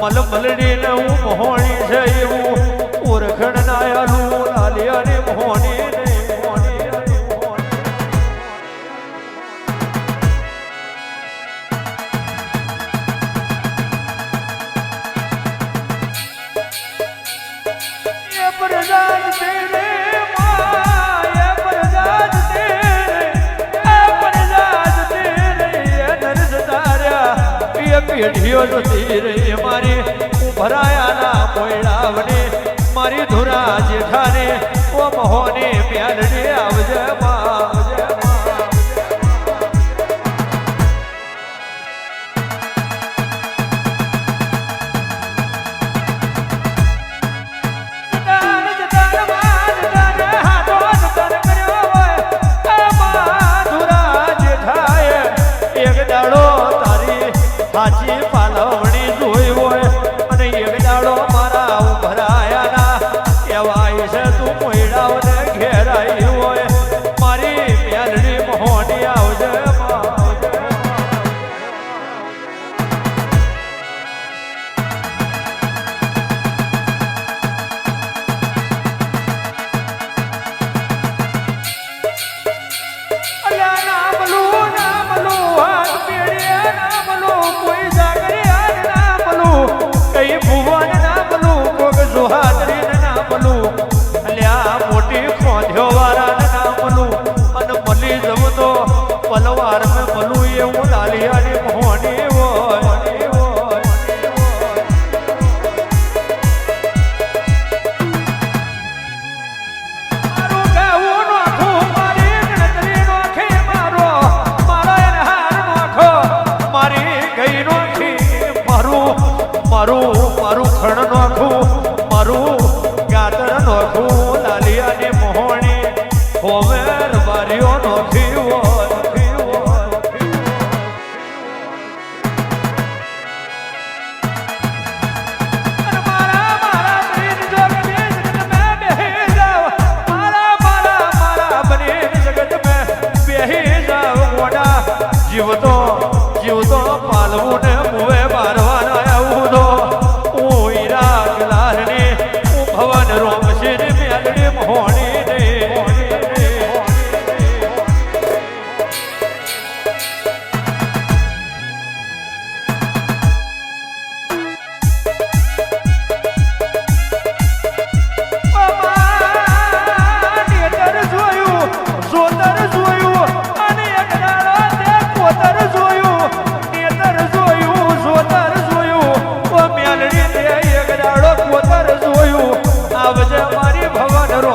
મલ મલડી ને હું મોહણી છે એવું. ઓરખણ નાયાનું લાલિયા મોહણી પેઢીઓ નથી રહી. ભરાયાના મોયડાવને મારી ધુરા જેઠાને ઓ મહોને પ્યારને આવજે આવજે વાડી આવજે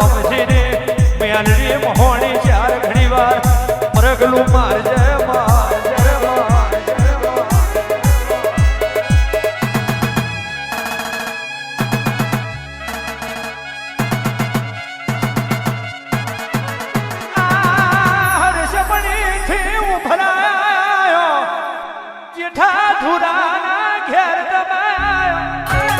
સમજી ને મેલડી મોહણી ચાર ઘણી વાર મરગલું માર જય ઘેર દબાયો.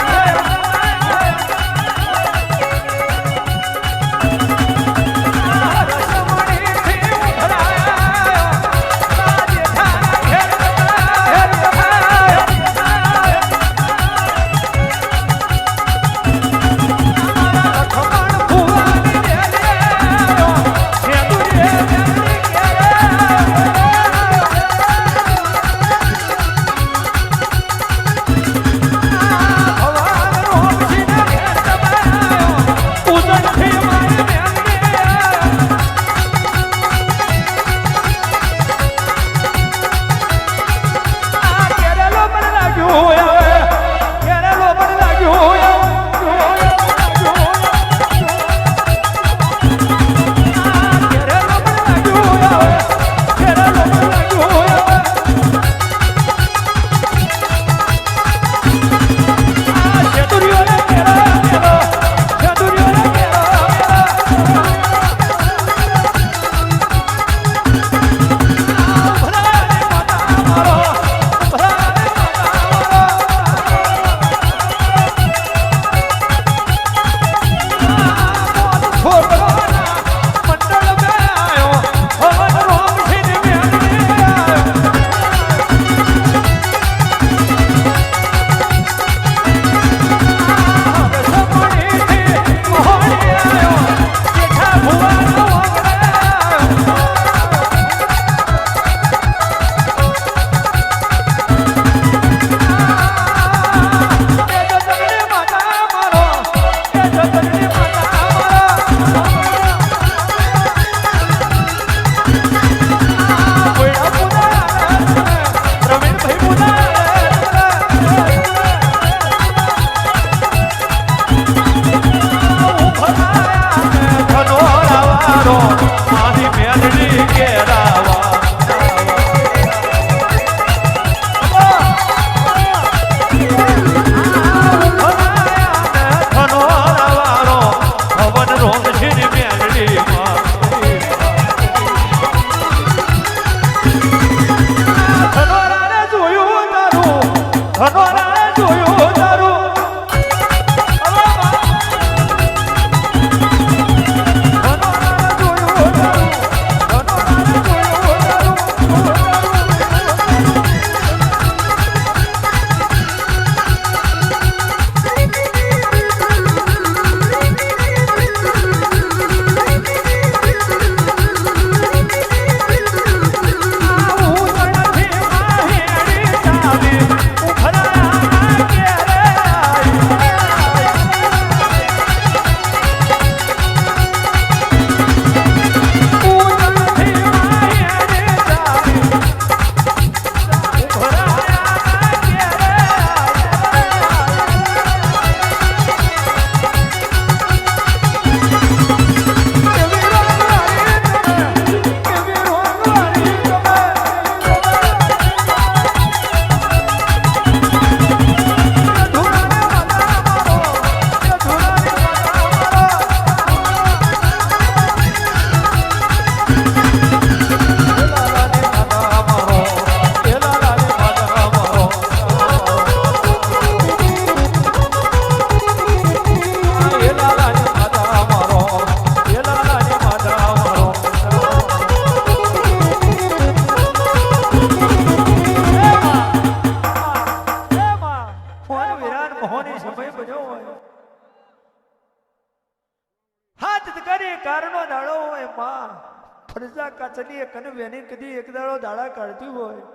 કન વેની કદી એક દાડો દાડા કાઢતી હોય.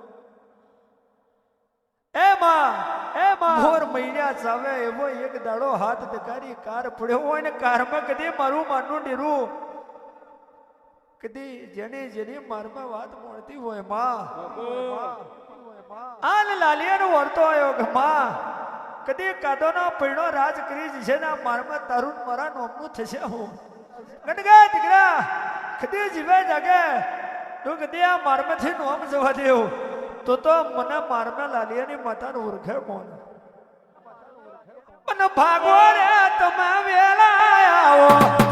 એ માં એ માં. મોર મહિના ચાવે એવો એક દાડો હાથ ધકારી કાર પડ્યો હોય ને કારમાં કદી મારું માનનું નીરું. કદી જેને જેની મારમાં વાત મળતી હોયમાં. આન લાલિયાનો વર્તો આવ્યો કે માં કદી કાદોનો પૈણો રાજ કરી જશે ને મારમાં તારું મારા નોમનું થશે હું. ગણગા દીકરા કદી જીવે જાગે તું કદી આ મારમાંથી નોમ જવા દેવું તો તો મને મારમાં લાલિયાની માતાનું ઓળખે કોણ? ભાગો રે, તમે વેલા આવો.